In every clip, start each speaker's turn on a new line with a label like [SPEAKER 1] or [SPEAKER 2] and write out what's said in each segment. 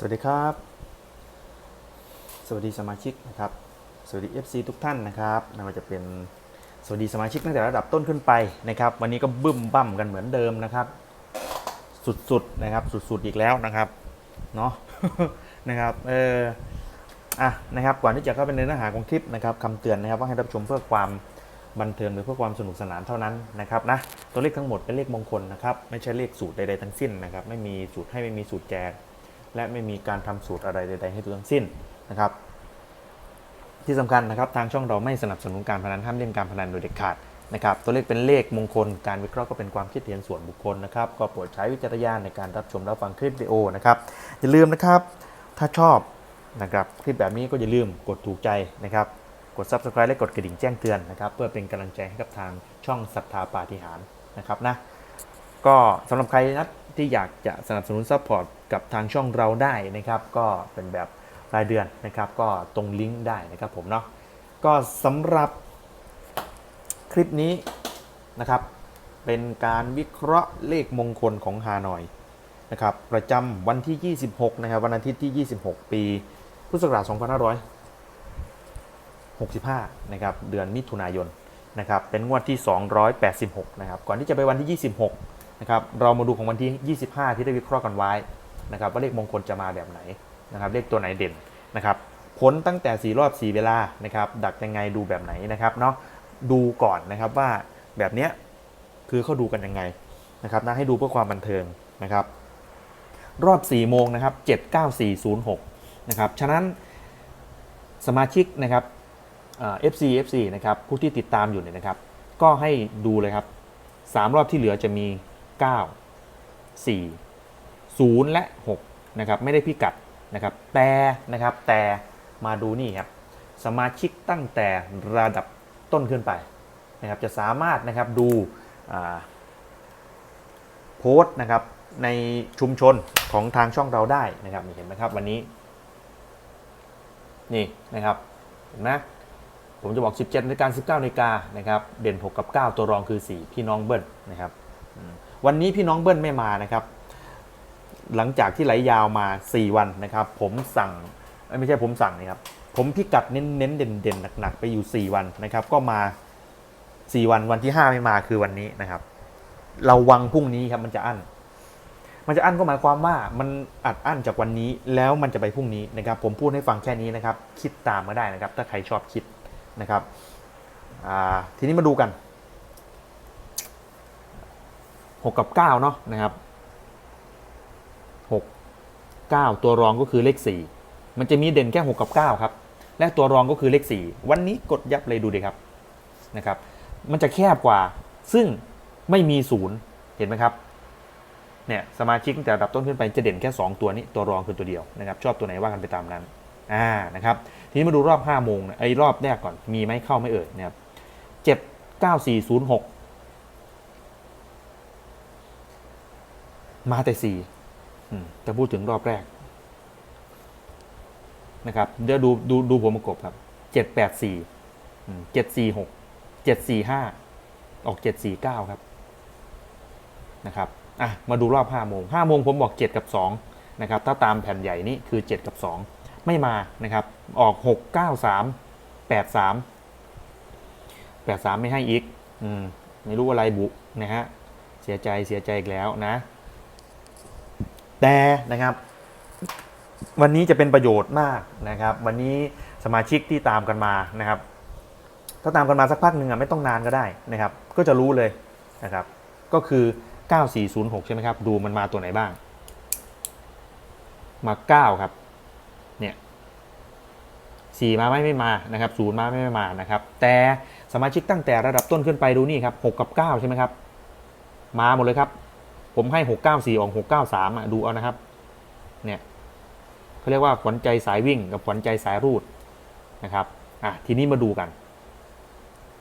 [SPEAKER 1] สวัสดีครับ สวัสดีสมาชิกนะครับ สวัสดี FC ทุกท่านนะครับไม่ว่าจะเป็นสวัสดีสมาชิกตั้งแต่ระดับต้นขึ้นไปนะครับ วันนี้ก็บึ้มบั่มกันเหมือนเดิมนะครับ สุดๆนะครับ สุดๆอีกแล้วนะครับเนาะนะครับเอออะนะครับก่อนที่จะเข้าไปในเนื้อหาของคลิปนะครับคำเตือนนะครับว่าให้รับชมเพื่อความบันเทิงหรือเพื่อความสนุกสนานเท่านั้นนะครับนะตัวเลขทั้งหมดเป็นเลขมงคลนะครับไม่ใช่เลขสูตรใดๆทั้งสิ้นนะครับไม่มีสูตรให้ไม่มีสูตรแจก และไม่มีการทำสูตรอะไรใดๆให้ทั้งสิ้นนะครับ ที่สำคัญนะครับทางช่องเราไม่สนับสนุนการพนันห้ามเล่นการพนันโดยเด็ดขาดนะครับ ตัวเลขเป็นเลขมงคล การวิเคราะห์ก็เป็นความคิดเห็นส่วนบุคคลนะครับ ก็โปรดใช้วิจารณญาณในการรับชมรับฟังคลิปวิดีโอนะครับ อย่าลืมนะครับ ถ้าชอบนะครับคลิปแบบนี้ก็อย่าลืมกดถูกใจนะครับ กด subscribe และกดกระดิ่งแจ้งเตือนนะครับ เพื่อเป็นกำลังใจให้กับทางช่องศรัทธาปาฏิหารนะครับนะ ก็สำหรับใครนะที่อยากจะสนับสนุนซัพพอร์ต กับทางช่องเราได้นะครับ ก็เป็นแบบรายเดือนนะครับ ก็ตรงลิงก์ได้นะครับผมเนาะก็สำหรับคลิปนี้นะครับ เป็นการวิเคราะห์เลขมงคลของฮานอยนะครับ ประจำวันที่ 26 นะครับ วันอาทิตย์ที่ 26 ปีพุทธศักราช2565 นะครับ เดือนมิถุนายนนะครับ เป็นงวดที่ 286 นะครับ ก่อนที่จะไปวันที่ 26 นะครับ เรามาดูของวันที่ 25 ที่ได้วิเคราะห์กันไว้ นะครับว่าเลขมงคลจะมาแบบไหนนะครับเลขตัวไหนเด่นนะครับผลตั้งแต่ 4 รอบ 4 เวลานะครับดักยังไงดูแบบไหนนะครับเนาะดูก่อนนะครับว่าแบบเนี้ยคือเขาดูกันยังไงนะครับนะให้ดูเพื่อความบันเทิงนะครับ รอบ 4 โมงนะครับ 79406 นะครับ ฉะนั้นสมาชิกนะครับเอ่อ FC FC นะครับผู้ที่ติดตามอยู่เนี่ยนะครับ ก็ให้ดูเลยครับ 3 รอบที่เหลือจะมี 9 4 0 และ6นะครับไม่ได้พิกัดนะครับแต่นะครับแต่มาดูนี่ครับสมาชิกตั้งแต่ระดับต้นขึ้นไปนะครับจะสามารถนะครับดูโพสต์นะครับในชุมชนของทางช่องเราได้นะครับเห็นไหมครับวันนี้นี่นะครับเห็นไหมผมจะบอก 17นาฬิกา19นาฬิกานะครับเด่น 6 กับ 9 ตัวรองคือ 4 พี่น้องเบิ้ลนะครับวันนี้พี่น้องเบิ้ลไม่มานะครับ หลังจากที่ไหลยาวมา 4 วันนะครับ ผมสั่งไม่ใช่ผมสั่งนะครับ ผมพิกัดเน้นเน้นเด่นเด่นหนักๆ ไปอยู่ 4 วันนะครับ ก็มา 4 วันวันที่ 5 ไม่มาคือวันนี้นะครับ เราวังพรุ่งนี้ครับมันจะอั้น มันจะอั้นก็หมายความว่ามันอัดอั้นจากวันนี้แล้วมันจะไปพรุ่งนี้นะครับ ผมพูดให้ฟังแค่นี้นะครับ คิดตามมาได้นะครับ ถ้าใครชอบคิดนะครับทีนี้มาดูกัน 6 กับ 9 เนาะนะครับ 6 9 ตัวรองก็คือเลข 4 มันจะมีเด่นแค่ 6 กับ 9 ครับ และตัวรองก็คือเลข 4 วันนี้กดยับเลยดูดิครับนะครับ มันจะแคบกว่า ซึ่งไม่มีศูนย์เห็นไหมครับเนี่ยสมาชิกตั้งแต่ระดับต้นขึ้นไปจะเด่นแค่ 2 ตัวนี้ตัวรองคือตัวเดียวนะครับ ชอบตัวไหนว่ากันไปตามนั้นอ่านะครับ ทีนี้มาดูรอบ5โมงไอ้รอบแรกก่อนมีไหมเข้าไม่เอ่ยนะครับเจ็ดเก้าสี่ศูนย์หกมาแต่สี่ แต่พูดถึงรอบแรกนะครับเดี๋ยวดูดูดูผมประกบครับเจ็ดแปดสี่เจ็ดสี่หกเจ็ดสี่ห้าออกเจ็ดสี่เก้าครับนะครับอะมาดูรอบห้าโมงห้าโมงผมบอกเจ็ดกับสองนะครับถ้าตามแผ่นใหญ่นี่คือเจ็ดกับสองไม่มานะครับ ออก6 9 3 8 3 8 3ไม่ให้อีก อืมไม่รู้อะไรบุนะฮะเสียใจเสียใจอีกแล้วนะ แต่นะครับ วันนี้จะเป็นประโยชน์มากนะครับ วันนี้สมาชิกที่ตามกันมานะครับ ถ้าตามกันมาสักพักหนึ่งอะไม่ต้องนานก็ได้นะครับ ก็จะรู้เลยนะครับ ก็คือ 9406 ใช่ไหมครับ ดูมันมาตัวไหนบ้าง มา 9 ครับ เนี่ยสี่มาไม่ไม่มานะครับศูนย์มาไม่ไม่มานะครับ แต่สมาชิกตั้งแต่ระดับต้นขึ้นไปดูนี่ครับหกกับเก้าใช่ไหมครับ มาหมดเลยครับ ผมให้หกเก้าสี่ออกหกเก้าสามดูเอานะครับ เนี่ยเขาเรียกว่าขวัญใจสายวิ่งกับขวัญใจสายรูดนะครับอะทีนี้มาดูกัน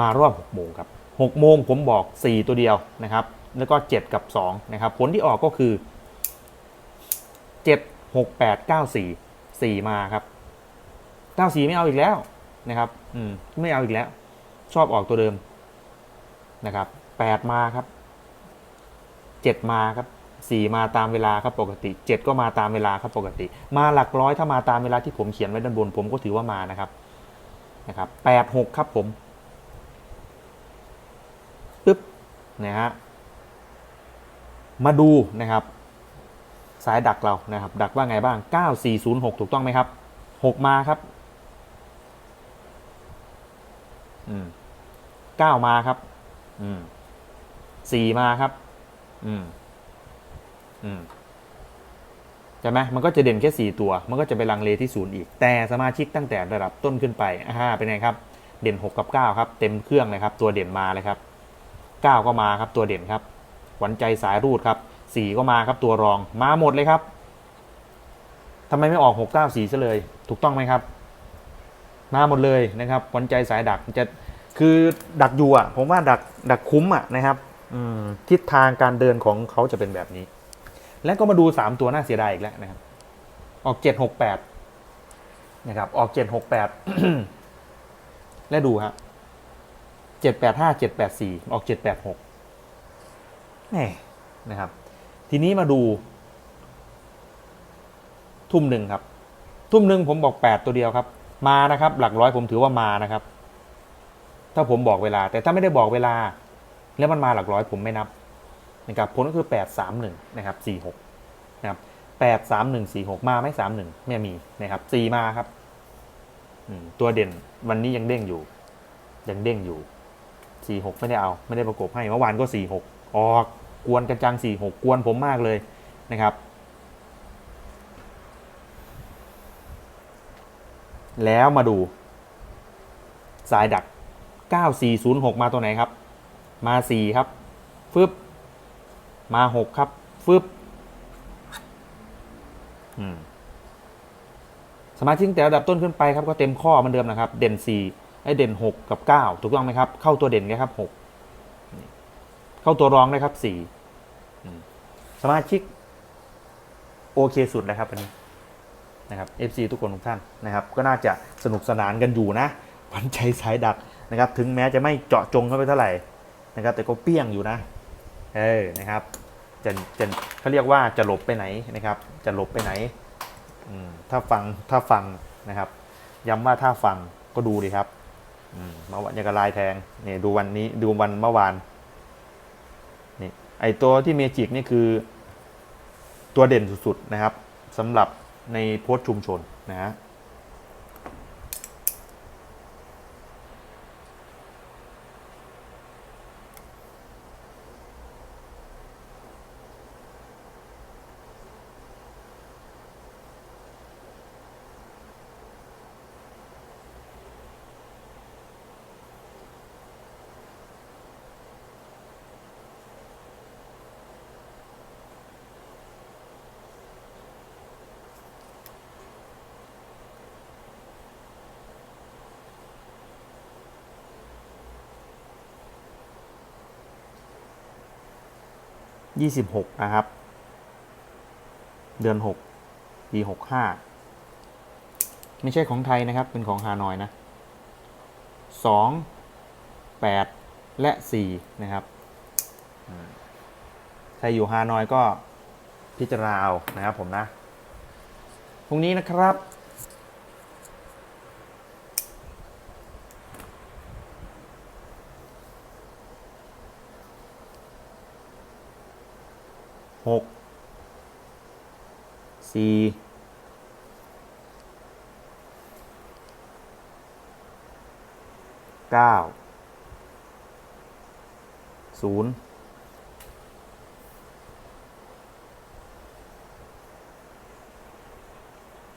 [SPEAKER 1] มารอบหกโมงครับหกโมงผมบอกสี่ตัวเดียวนะครับ แล้วก็เจ็ดกับสองนะครับผลที่ออกก็คือเจ็ดหกแปดเก้าสี่สี่มาครับ94ไม่เอาอีกแล้วนะครับ อืมไม่เอาอีกแล้ว ชอบออกตัวเดิมนะครับ8มาครับ 7มาครับสี่มาตามเวลาครับปกติเจ็ดก็มาตามเวลาครับปกติ มาหลักร้อยถ้ามาตามเวลาที่ผมเขียนไว้ด้านบน ผมก็ถือว่ามานะครับนะครับแปดหกครับผมปึ๊บนะฮะมาดูนะครับ สายดักเรานะครับ ดักว่าไงบ้าง 9406 ถูกต้องไหมครับ 6 มาครับอืม9มาครับอืม4มาครับ อืม อืมใช่ไหมมันก็จะเด่นแค่4ตัว มันก็จะไปลังเลที่ศูนย์อีก แต่สมาชิกตั้งแต่ระดับต้นขึ้นไปอ่าเป็นไงครับ เด่น 6 กับ 9 ครับ เต็มเครื่องเลยครับ ตัวเด่นมาเลยครับ 9 ก็มาครับ ตัวเด่นครับ หวันใจสายรูดครับสี่ก็มาครับ ตัวรอง มาหมดเลยครับทำไมไม่ออกหกเก้าสี่ซะเลย ถูกต้องไหมครับ มาหมดเลยนะครับ หวันใจสายดักจะ คือดักอยู่อะ ผมว่าดัก ดักคุ้มอะนะครับ ทิศทางการเดินของเขาจะเป็นแบบนี้ แล้วก็มาดูสามตัวน่าเสียดายอีกแล้วนะครับ ออกเจ็ดหกแปดนะครับ ออกเจ็ดหกแปดและดูฮะเจ็ดแปดห้าเจ็ดแปดสี่ออกเจ็ดแปดหกแหมนะครับ ทีนี้มาดู ทุ่มหนึ่งครับ ทุ่มหนึ่งผมบอกแปดตัวเดียวครับ มานะครับ หลักร้อยผมถือว่ามานะครับ ถ้าผมบอกเวลา แต่ถ้าไม่ได้บอกเวลา แล้วมันมาหลักร้อยผมไม่นับนะครับผลก็คือแปดสามหนึ่งนะครับสี่หกนะครับแปดสามหนึ่งสี่หกมาไหม่สามหนึ่งไม่มีนะครับสี่มาครับตัวเด่นวันนี้ยังเด้งอยู่ ยังเด้งอยู่สี่หกไม่ได้เอา ไม่ได้ประกบให้เมื่อวานก็สี่หกออกกวนกันจังสี่หกกวนผมมากเลยนะครับ แล้วมาดูสายดัก 9406 มาตัวไหนครับ มา4ครับ ฟึบ มา6ครับ ฟึบสมาชิกแต่ระดับต้นขึ้นไปครับก็เต็มข้อเหมือนเดิมนะครับ เด่น4ไอ้เด่น6กับ9ถูกต้องไหมครับ เข้าตัวเด่นนะครับ6เข้าตัวรองนะครับ4สมาชิกโอเคสุดแล้วครับวันนี้นะครับ FC ทุกคนทุกท่านนะครับ ก็น่าจะสนุกสนานกันอยู่นะปันใจสายดักนะครับ ถึงแม้จะไม่เจาะจงเข้าไปเท่าไหร่ นะครับ แต่ก็เปี้ยงอยู่นะ เออนะครับจะจะเขาเรียกว่าจะหลบไปไหนนะครับ จะหลบไปไหนถ้าฟังถ้าฟังนะครับ ย้ำว่าถ้าฟังก็ดูดีครับเมื่อวันยังกระลายแทงนี่ดูวันนี้ดูวันเมื่อวานนี่ไอตัวที่เมจิกนี่คือ ตัวเด่นสุดๆนะครับสำหรับในโพสต์ชุมชนนะฮะ ยี่สิบหกนะครับ เดือนหกปีหกห้าไม่ใช่ของไทยนะครับ เป็นของฮานอยนะสองแปดและสี่นะครับใครอยู่ฮานอยก็พิจารณาเอานะครับผมนะ พรุ่งนี้นะครับ หกสี่เก้าศูนย์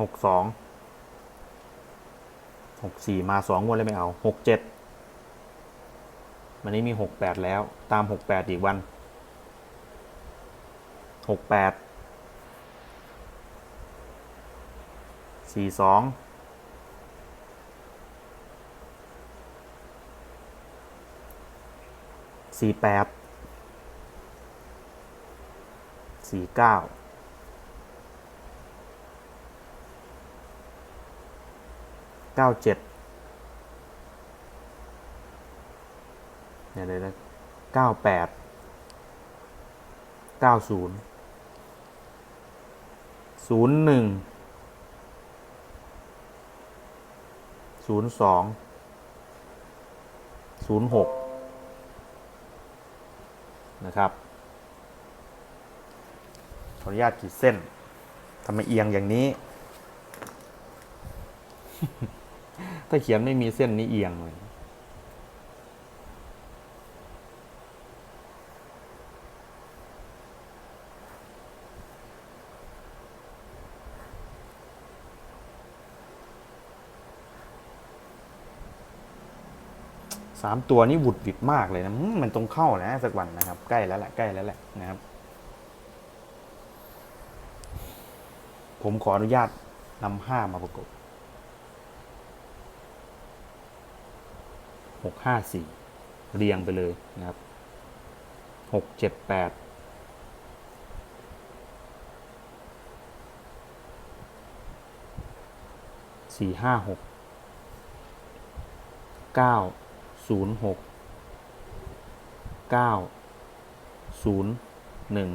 [SPEAKER 1] หกสองหกสี่มาสองงวดเลยไม่เอาหกเจ็ดวันนี้มีหกแปดแล้วตามหกแปดอีกวัน หกแปดสี่สองสี่แปดสี่เก้าเก้าเจ็ดเนี่ยเลยนะเก้าแปด90ศูนย์ ศูนย์หนึ่งศูนย์สองศูนย์หกนะครับ ขออนุญาตขีดเส้นทำไมเอียงอย่างนี้ ถ้าเขียนไม่มีเส้นนี้เอียงเลย สามตัวนี้หวุดหวิดมากเลยนะมมันตรงเข้านะสักวันนะครับใกล้แล้วแหละใกล้แล้วแหละนะครับ ผมขออนุญาตนำห้ามาประกบหกห้าสี่เรียงไปเลยนะครับหกเจ็ดแปดสี่ห้าหกเก้า ศูนย์หกเก้าศูนย์หนึ่ง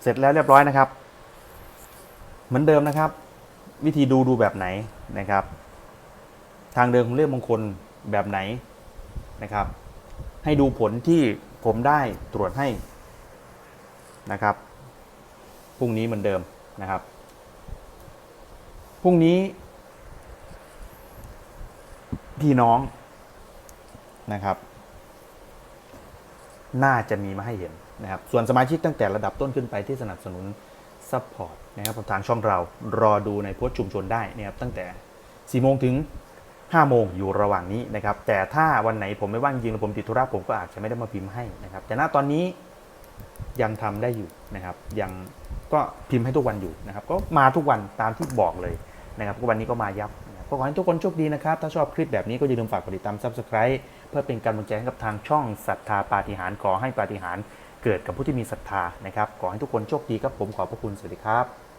[SPEAKER 1] เสร็จแล้วเรียบร้อยนะครับ เหมือนเดิมนะครับ วิธีดูดูแบบไหนนะครับ ทางเดินของเลขมงคลแบบไหนนะครับ ให้ดูผลที่ผมได้ตรวจให้นะครับพรุ่งนี้เหมือนเดิมนะครับพรุ่งนี้ พี่น้องนะครับ น่าจะมีมาให้เห็น นะครับส่วนสมาชิกตั้งแต่ระดับต้นขึ้นไปที่สนับสนุนซัพพอร์ตนะครับทางช่องเรารอดูในโพสต์ชุมชนได้นะครับตั้งแต่ 4 โมงถึง 5 โมงอยู่ระหว่างนี้นะครับแต่ถ้าวันไหนผมไม่ว่างจริงหรือผมติดธุระผมก็อาจจะไม่ได้มาพิมพ์ให้นะครับแต่ณตอนนี้ยังทำได้อยู่นะครับยังก็พิมพ์ให้ทุกวันอยู่นะครับก็มาทุกวันตามที่บอกเลยนะครับวันนี้ก็มายับก็ขอให้ทุกคนโชคดีนะครับ ถ้าชอบคลิปแบบนี้ก็อย่าลืมฝากกดติดตาม Subscribe เพื่อเป็นกำลังใจให้กับทางช่องศรัทธาปาฏิหาริย์ขอให้ปาฏิหาริย์ เกิดกับผู้ที่มีศรัทธานะครับขอให้ทุกคนโชคดีครับผมขอบพระคุณสวัสดีครับ